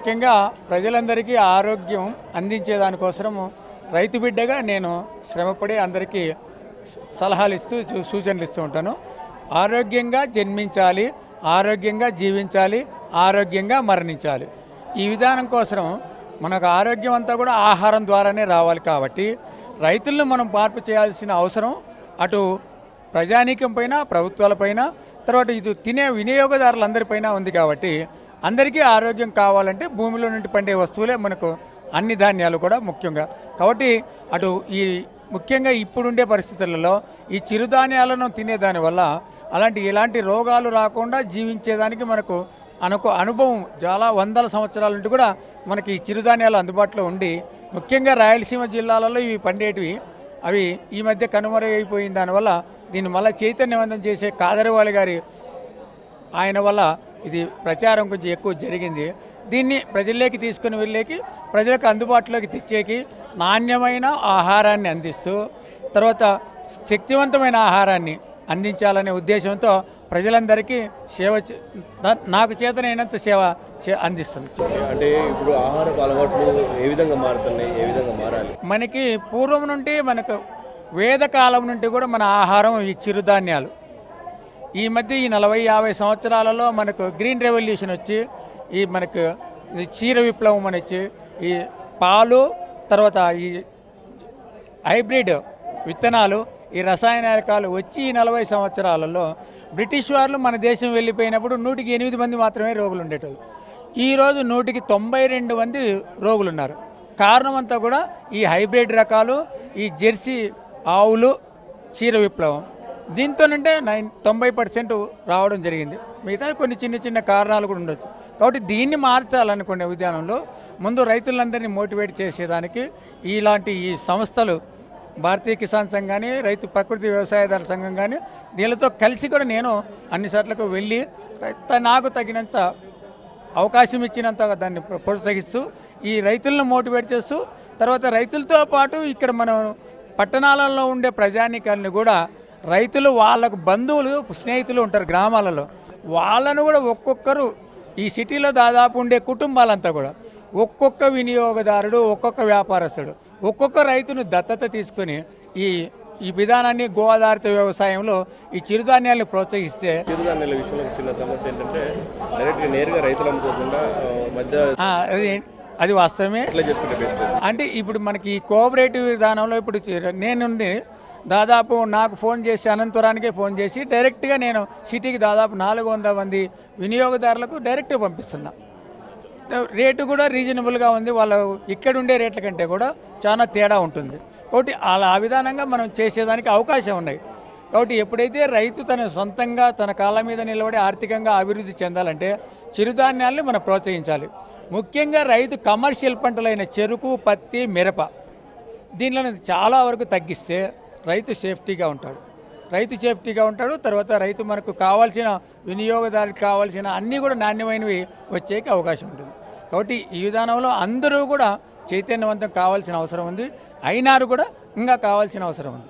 ముఖ్యంగా ప్రజలందరికీ ఆరోగ్యం అందించే దానికోసము రైతు బిడ్డగా నేను శ్రమపడి అందరికీ సలహాలు ఇస్తూ సూచనలు ఇస్తూ ఉంటాను. ఆరోగ్యంగా జన్మించాలి ఆరోగ్యంగా జీవించాలి ఆరోగ్యంగా మరణించాలి. ఈ విధానం కోసం మనకు ఆరోగ్యం అంతా కూడా ఆహారం ద్వారానే రావాలి కాబట్టి రైతులను మనం మార్పు చేయాల్సిన అవసరం అటు ప్రజానీకం పైన ప్రభుత్వాలపైన తర్వాత ఇది తినే వినియోగదారులందరిపైన ఉంది కాబట్టి అందరికీ ఆరోగ్యం కావాలంటే భూమిలో నుండి పండే వస్తువులే మనకు అన్ని ధాన్యాలు కూడా ముఖ్యంగా. కాబట్టి అటు ఈ ముఖ్యంగా ఇప్పుడుండే పరిస్థితులలో ఈ చిరుధాన్యాలను తినేదానివల్ల అలాంటి ఎలాంటి రోగాలు రాకుండా జీవించేదానికి మనకు అనుకు అనుభవం చాలా వందల సంవత్సరాల నుండి కూడా మనకి ఈ చిరుధాన్యాలు అందుబాటులో ఉండి ముఖ్యంగా రాయలసీమ జిల్లాలలో ఇవి పండేటివి. అవి ఈ మధ్య కనుమరుగైపోయిన దానివల్ల దీన్ని మళ్ళీ చైతన్యవంతం చేసే కాదరవాలి గారి ఆయన వల్ల ఇది ప్రచారం కొంచెం ఎక్కువ జరిగింది. దీన్ని ప్రజల్లోకి తీసుకుని వెళ్ళేకి ప్రజలకు అందుబాటులోకి తెచ్చేకి నాణ్యమైన ఆహారాన్ని అందిస్తూ తర్వాత శక్తివంతమైన ఆహారాన్ని అందించాలనే ఉద్దేశంతో ప్రజలందరికీ సేవ నాకు చేతనైనంత సేవ అందిస్తుంది. అంటే ఇప్పుడు ఆహారపు అలవాట్లు ఏ విధంగా మారుతున్నాయి? ఏ విధంగా మారాలి? మనకి పూర్వం నుండి మనకు వేదకాలం నుండి కూడా మన ఆహారం ఈ చిరుధాన్యాలు. ఈ మధ్య ఈ నలభై యాభై సంవత్సరాలలో మనకు గ్రీన్ రెవల్యూషన్ వచ్చి ఈ మనకు క్షీర విప్లవం అని వచ్చి ఈ పాలు తర్వాత ఈ హైబ్రిడ్ విత్తనాలు ఈ రసాయనికాలు వచ్చి ఈ నలభై సంవత్సరాలలో బ్రిటిష్ వాళ్ళు మన దేశం వెళ్ళిపోయినప్పుడు నూటికి ఎనిమిది మంది మాత్రమే రోగులు ఉండేటోళ్ళు. ఈరోజు నూటికి తొంభై రెండు మంది రోగులు ఉన్నారు కారణం అంతా కూడా ఈ హైబ్రిడ్ రకాలు ఈ జెర్సీ ఆవులు క్షీర విప్లవం. దీంతోనంటే నైన్ తొంభై పర్సెంట్ రావడం జరిగింది. మిగతా కొన్ని చిన్న చిన్న కారణాలు కూడా ఉండొచ్చు. కాబట్టి దీన్ని మార్చాలనుకునే ఉద్యానంలో ముందు రైతులందరినీ మోటివేట్ చేసేదానికి ఇలాంటి ఈ సంస్థలు భారతీయ కిసాన్ సంఘ్ కానీ రైతు ప్రకృతి వ్యవసాయదారుల సంఘం కానీ దీనితో కలిసి కూడా నేను అన్ని చోట్లకు వెళ్ళి నాకు తగినంత అవకాశం ఇచ్చినంత దాన్ని ప్రోత్సహిస్తూ ఈ రైతులను మోటివేట్ చేస్తూ తర్వాత రైతులతో పాటు ఇక్కడ మనం పట్టణాలలో ఉండే ప్రజానీకాన్ని కూడా రైతులు వాళ్ళకు బంధువులు స్నేహితులు ఉంటారు గ్రామాలలో వాళ్ళను కూడా ఒక్కొక్కరు ఈ సిటీలో దాదాపు ఉండే కుటుంబాలంతా కూడా ఒక్కొక్క వినియోగదారుడు ఒక్కొక్క వ్యాపారస్తుడు ఒక్కొక్క రైతును దత్తత తీసుకొని ఈ ఈ విధానాన్ని గో ఆధారిత వ్యవసాయంలో ఈ చిరుధాన్యాలను ప్రోత్సహిస్తే చిరుధాన్యాల విషయంలో చిన్న సమస్య ఏంటంటే నేరుగా రైతులు అమ్ముకోకుండా ఆ, మధ్య అది వాస్తవమే. అంటే ఇప్పుడు మనకి ఈ కోఆపరేటివ్ విధానంలో ఇప్పుడు నేనుంది దాదాపు నాకు ఫోన్ చేసి అనంతపురానికే ఫోన్ చేసి డైరెక్ట్గా నేను సిటీకి దాదాపు నాలుగు వందల మంది వినియోగదారులకు డైరెక్ట్గా పంపిస్తున్నా. రేటు కూడా రీజనబుల్గా ఉంది. వాళ్ళ ఇక్కడ ఉండే రేట్ల కంటే కూడా చాలా తేడా ఉంటుంది. కాబట్టి అలా ఆ విధానంగా మనం చేసేదానికి అవకాశం ఉన్నాయి. కాబట్టి ఎప్పుడైతే రైతు తన సొంతంగా తన కాళ్ళ మీద నిలబడి ఆర్థికంగా అభివృద్ధి చెందాలంటే చిరుధాన్యాలను మనం ప్రోత్సహించాలి. ముఖ్యంగా రైతు కమర్షియల్ పంటలైన చెరుకు పత్తి మిరప దీనిలో చాలా వరకు తగ్గిస్తే రైతు సేఫ్టీగా ఉంటాడు. రైతు సేఫ్టీగా ఉంటాడు తర్వాత రైతు మనకు కావాల్సిన వినియోగదారులకు కావాల్సిన అన్నీ కూడా నాణ్యమైనవి వచ్చేకి అవకాశం ఉంటుంది. కాబట్టి ఈ విధానంలో అందరూ కూడా చైతన్యవంతం కావాల్సిన అవసరం ఉంది. అయినారు కూడా ఇంకా కావాల్సిన అవసరం ఉంది.